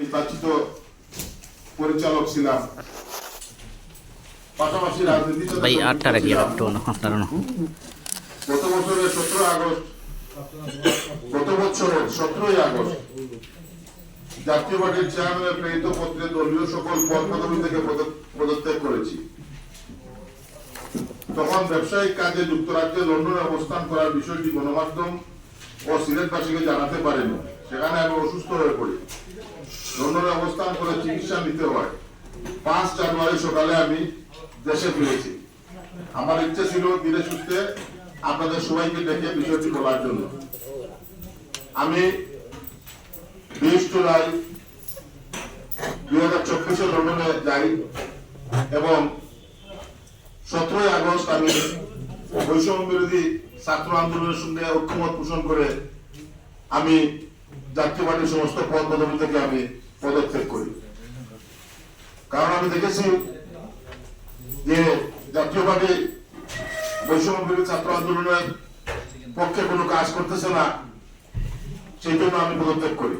নির্বাচিত পরিচালক ছিলাম পাশাপাশি রাজনীতিতে ভাই আটটা রাখি একটু দাঁড়ানো গত বছরের সতেরো আগস্ট গত বছরের সতেরোই আগস্ট জাতীয় পার্টির চেয়ারম্যানের প্রেরিত পত্রে দলীয় সকল পদ পদবি থেকে পদত্যাগ করেছি। তখন ব্যবসায়িক কাজে যুক্তরাজ্যে লন্ডনে অবস্থান করার বিষয়টি গণমাধ্যম ও সিলেটবাসীকে জানাতে পারেনি। সেখানে আমি অসুস্থ হয়ে পড়ি। লন্ডনে অবস্থান করে চিকিৎসা নিতে হয়। পাঁচ জানুয়ারি সকালে আমি দেশে ফিরেছি। আমার ইচ্ছে ছিল ধীরে সুস্থে আপনাদের সবাইকে দেখে বিষয়টি বলার জন্য। আমি বিশ জুলাই দুই হাজার চব্বিশে লন্ডনে যাই এবং সতেরোই আগস্ট আমি বৈষম্য বিরোধী ছাত্র আন্দোলনের সঙ্গে ঐক্যমত পোষণ করে আমি জাতীয় পার্টির সমস্ত পদ পদবি থেকে আমি পদত্যাগ করি। কারণ আমি দেখেছি যে জাতীয় পার্টি বৈষম্য ছাত্র আন্দোলনের পক্ষে কোনো কাজ করতেছে না, সেই জন্য আমি পদত্যাগ করি।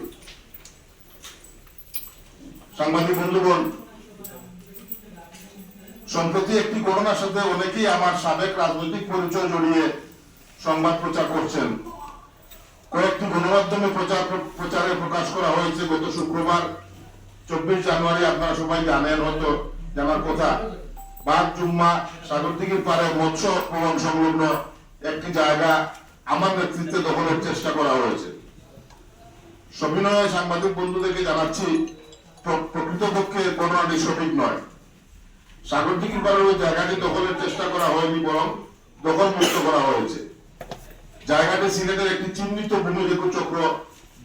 সাংবাদিক বন্ধুগণ, সম্প্রতি একটি ঘটনার সাথে অনেকেই আমার সাবেক রাজনৈতিক পরিচয় জড়িয়ে সংবাদ প্রচার করছেন। কয়েকটি গণমাধ্যমে প্রচার প্রচারে প্রকাশ করা হয়েছে গত শুক্রবার, চব্বিশ জানুয়ারি, আপনারা সবাই জানেন হয়তো জানার কথা। বাদ জুম্মা সাগরদিঘির পারে মৎস্য ভবন সংলগ্ন একটি জায়গা আমার নেতৃত্বে দখলের চেষ্টা করা হয়েছে। সবিনয় সাংবাদিক বন্ধুদেরকে জানাচ্ছি, প্র- প্রকৃতপক্ষে ঘটনাটি সঠিক নয়। সাগর সাগরদিঘির পারে ওই জায়গাটি দখলের চেষ্টা করা হয়নি, বরং দখল মুক্ত করা হয়েছে। জায়গাটি সিলেটের একটি চিহ্নিত ভূমিরেখ চক্র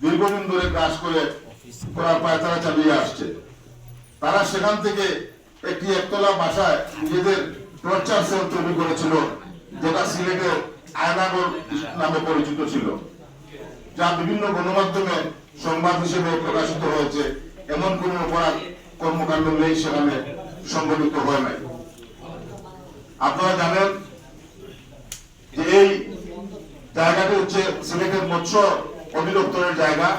দীর্ঘদিন ধরে গ্রাস করে করার পায়তারা চালিয়ে আসছে। তারা সেখান থেকে একটি একতলা বাসায় নিজেদের টর্চার সেল তৈরি করেছিল, যেটা সিলেটের আয়নাগর নামে পরিচিত ছিল, যা বিভিন্ন গণমাধ্যমে সংবাদ হিসেবে প্রকাশিত হয়েছে। এমন কোন অপরাধ কর্মকাণ্ড নেই সেখানে সংগঠিত হয় নাই। আপনারা জানেন যে এই জায়গাটি হচ্ছে সিলেটের মৎস্য অধিদপ্তরের জায়গা।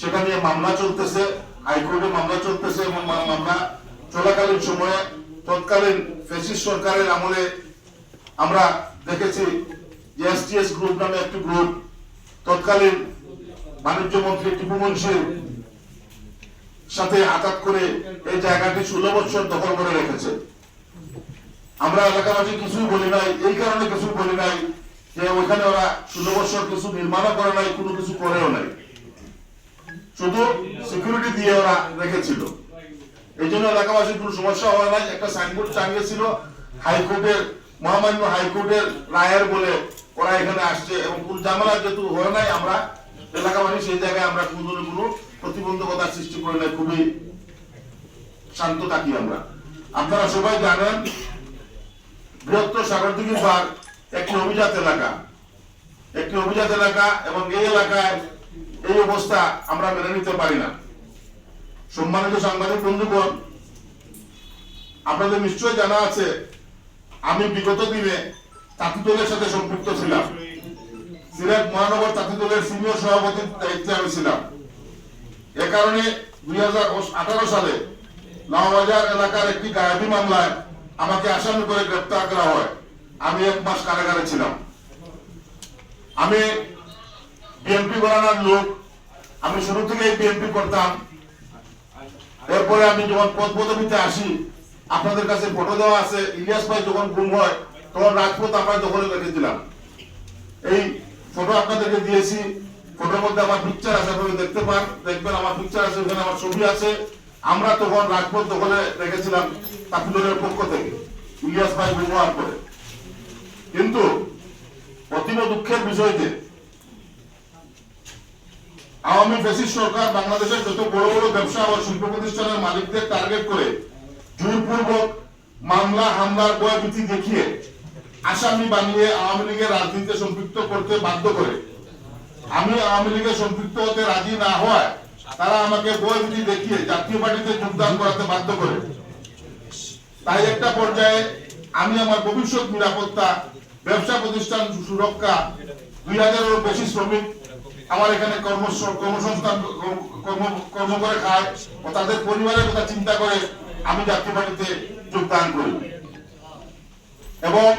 সেখানে মামলা চলতেছে, হাইকোর্টে মামলা চলতেছে এবং মামলা চলাকালীন সময়ে তৎকালীন ফেসিস সরকারের আমলে আমরা দেখেছি যে এসটিএস গ্রুপ নামে একটি গ্রুপ, তৎকালীন বাণিজ্য মন্ত্রী টিপু মুন্সির সাথে আঘাত করে এই জায়গাটি ষোলো বছর দখল করে রেখেছে। আমরা এলাকাবাসী কিছুই বলি নাই, এই কারণে কিছু বলি নাই যে ওইখানে ওরা ষোলো বছর কিছু নির্মাণও করে নাই, কোনো কিছু করেও নাই। শুধু সিকিউরিটি দিয়ে ওরা রেখেছিল। এই জন্য এলাকাবাসীর কোনো সমস্যা হয় নাই। একটা সাইনবোর্ড টাঙিয়েছিল হাইকোর্টের, মহামান্য হাইকোর্টের রায়ের বলে ওরা এখানে আসছে এবং কোন ঝামেলা যেহেতু হয় নাই, আমরা এলাকাবাসী সেই জায়গায় আমরা কোনো কোনো প্রতিবন্ধকতা সৃষ্টি করে নাই। খুবই শান্ত থাকি আমরা। আপনারা সবাই জানেন, বৃহত্তর সাগরদিঘির পার একটি অভিজাত এলাকা। একটি অভিজাত এলাকা এবং এই এলাকায় এই অবস্থা আমরা মেনে নিতে পারি না। সম্মানিত সাংবাদিক বন্ধুগণ, আপনাদের নিশ্চয় জানা আছে, আমি বিগত দিনে তাঁতি দলের সাথে সম্পৃক্ত ছিলাম। সিলেট মহানগর তাঁতি দলের সিনিয়র সভাপতির দায়িত্বে আমি ছিলাম। এ কারণে দুই হাজার আঠারো সালে নওবাজার এলাকার একটি গায়াবী মামলায় আমাকে আসামি করে গ্রেপ্তার করা হয়। আমি এক মাস কারাগারে ছিলাম। আমি বিএনপি বানানোর লোক। আমি শুরু থেকেই বিএনপি করতাম। এরপরে আমি যখন পদ পদবিতে আসি, আপনাদের কাছে ফটো দেওয়া আছে, ইলিয়াস ভাই যখন গুম হয়, তখন রাজপথ আমরা দখলে রেখেছিলাম এই ফটো আপনাদেরকে দিয়েছি। ফটোর মধ্যে আমার পিকচার আছে, আপনারা দেখতে পান, দেখবেন আমার পিকচার আছে, ওখানে আমার ছবি আছে। আমরা তখন রাজপথ দখলে রেখেছিলাম তাকুদলের পক্ষ থেকে, ইলিয়াস ভাই হওয়ার পরে কিন্তু অতীব দুঃখের বিষয় যে আওয়ামী ফেসিস্ট সরকার বাংলাদেশের যত বড় বড় ব্যবসা ও শিল্প প্রতিষ্ঠানের মালিকদের টার্গেট করে জোরপূর্বক মামলা, হামলার ভয়ভীতি দেখিয়ে আসামি বানিয়ে আওয়ামী লীগের রাজনীতিতে সম্পৃক্ত করতে বাধ্য করে। আমি আওয়ামী লীগের সম্পৃক্ত হতে রাজি না হওয়ায় তারা আমাকে ভয়ভীতি দেখিয়ে জাতীয় পার্টিতে যোগদান করাতে বাধ্য করে। তাই একটা পর্যায়ে আমি আমার ভবিষ্যৎ নিরাপত্তা, ব্যবসা প্রতিষ্ঠান সুরক্ষা, দুই হাজারেরও বেশি শ্রমিক আমার এখানে কর্মসংস্থান কর্ম- করে খায় ও তাদের পরিবারের কথা চিন্তা করে আমি পার্টিতে যোগদান করি। এবং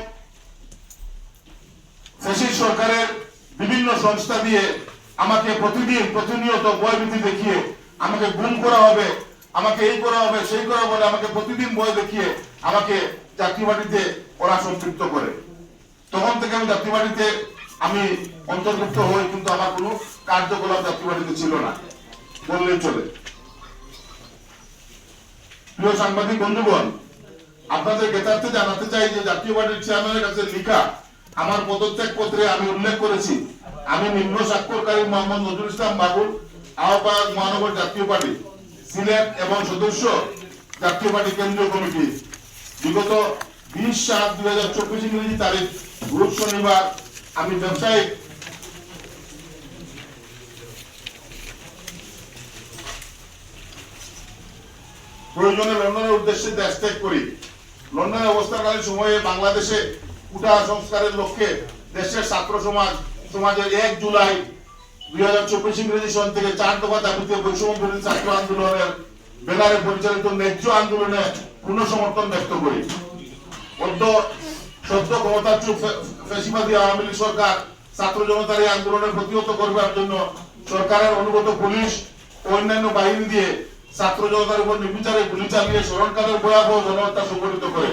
ফ্যাসিস্ট সরকারের বিভিন্ন সংস্থা দিয়ে আমাকে প্রতিদিন প্রতিনিয়ত ভয়ভীতি দেখিয়ে আমাকে গুম করা হবে আমাকে এই করা হবে, সেই করা বলে আমাকে প্রতিদিন ভয় দেখিয়ে আমাকে পার্টিতে ওরা সম্পৃক্ত করে। তখন থেকে আমি পার্টিতে আমি অন্তর্ভুক্ত হই, কিন্তু আমার কোনো কার্যকলাপ পার্টিতে ছিল না। বললেই চলে। প্রিয় সাংবাদিক বন্ধুগণ, আপনাদের জ্ঞাতার্থে জানাতে চাই যে জাতীয় পার্টির চেয়ারম্যানের কাছে লেখা আমার পদত্যাগ পত্রে আমি উল্লেখ করেছি, আমি নিম্ন স্বাক্ষরকারী মোহাম্মদ নজরুল ইসলাম বাবুল, আহ্বায়ক মহানগর জাতীয় পার্টি। সিলেট এবং সদস্য জাতীয় পার্টি কেন্দ্রীয় কমিটি। বিগত বিশ সাত দুই হাজার চব্বিশ ইংরেজি তারিখ, রোজ শনিবার, আমি ব্যবসায়িক প্রয়োজনে লন্ডনের উদ্দেশ্যে দেশ ত্যাগ করি। লন্ডনে অবস্থানকালীন সময়ে বাংলাদেশে কুটা সংস্কারের লক্ষ্যে দেশের ছাত্র সমাজ, সমাজের এক জুলাই দুই হাজার চব্বিশ ইংরেজি সন থেকে চার দফা দাবিতে বৈষম্য বিরোধী ছাত্র আন্দোলনের বেলারে পরিচালিত ন্যায্য আন্দোলনে পূর্ণ সমর্থন ব্যক্ত করি। অদ্য সদ্য ক্ষমতাচ্যুত আওয়ামী লীগ সরকার ছাত্র জনতার এই আন্দোলনের প্রতিহত করবার জন্য সরকারের অনুগত পুলিশ ও অন্যান্য বাহিনী দিয়ে ছাত্র জনতার উপর নির্বিচারে গুলি চালিয়ে স্মরণকালের ভয়াবহ গণহত্যা সংঘটিত করে।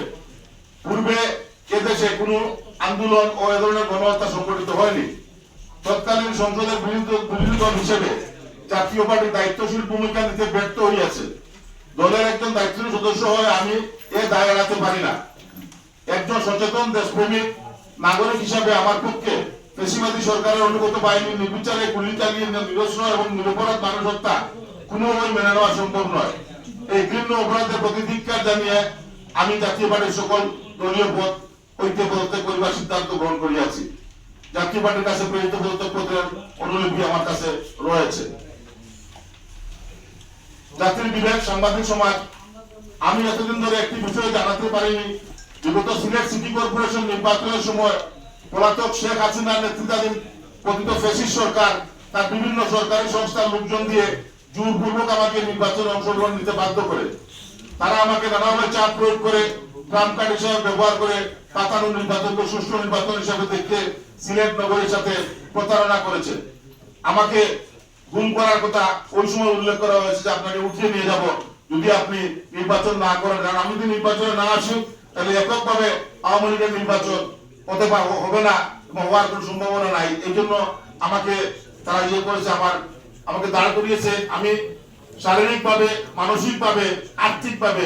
পূর্বে এদেশে কোনো আন্দোলন ও এ ধরনের গণহত্যা সংঘটিত হয়নি। তৎকালীন সংসদের বিরোধী দল হিসেবে জাতীয় পার্টি দায়িত্বশীল ভূমিকা নিতে ব্যর্থ হইয়াছে। দলের একজন দায়িত্বশীল সদস্য হয়ে, আমি এ দায় এড়াতে পারি না। একজন সচেতন দেশপ্রেমিক, নাগরিক হিসাবে আমার পক্ষে পেশিবাদী সরকারের অনুগত বাহিনী নির্বিচারে গুলি চালিয়ে নিরস্ত্র এবং নিরপরাধ মানুষ হত্যা কোনোভাবে মেনে নেওয়া সম্ভব নয়। এই ঘৃণ্য অপরাধের প্রতি ধিক্কার জানিয়ে আমি জাতীয় পার্টির সকল দলীয় পদ ঐক্য পদত্যাগ করিবার সিদ্ধান্ত গ্রহণ করিয়াছি। জাতীয় পার্টির কাছে প্রেরিত পদত্যাগ পত্রের অনুলিপি আমার কাছে রয়েছে। জাতির বিবেক, সাংবাদিক সমাজ, আমি এতদিন ধরে একটি বিষয় জানাতে পারিনি। বিগত সিলেট সিটি কর্পোরেশন নির্বাচনের সময় পলাতক শেখ হাসিনার নেতৃত্বাধীন কথিত ফেসিস সরকার তার বিভিন্ন সরকারি সংস্থার লোকজন দিয়ে জোরপূর্বক আমাকে নির্বাচনে অংশগ্রহণ নিতে বাধ্য করে। তারা আমাকে নানাভাবে চাপ প্রয়োগ করে ট্রাম্প কার্ড হিসেবে ব্যবহার করে পাতানো নির্বাচনকে সুষ্ঠু নির্বাচন হিসেবে দেখতে সিলেট নগরীর সাথে প্রতারণা করেছে। আমাকে গুম করার কথা ওই সময় উল্লেখ করা হয়েছে যে আপনাকে উঠিয়ে নিয়ে যাব। যদি আপনি নির্বাচন না করেন, কারণ আমি যদি নির্বাচনে না আসি, তাহলে এককভাবে আওয়ামী লীগের নির্বাচন হতে হবে না এবং হওয়ার কোনো সম্ভাবনা নাই। এই জন্য আমাকে তারা ইয়ে করেছে, আমার আমাকে দাঁড় করিয়েছে। আমি শারীরিক ভাবে মানসিক ভাবে আর্থিক ভাবে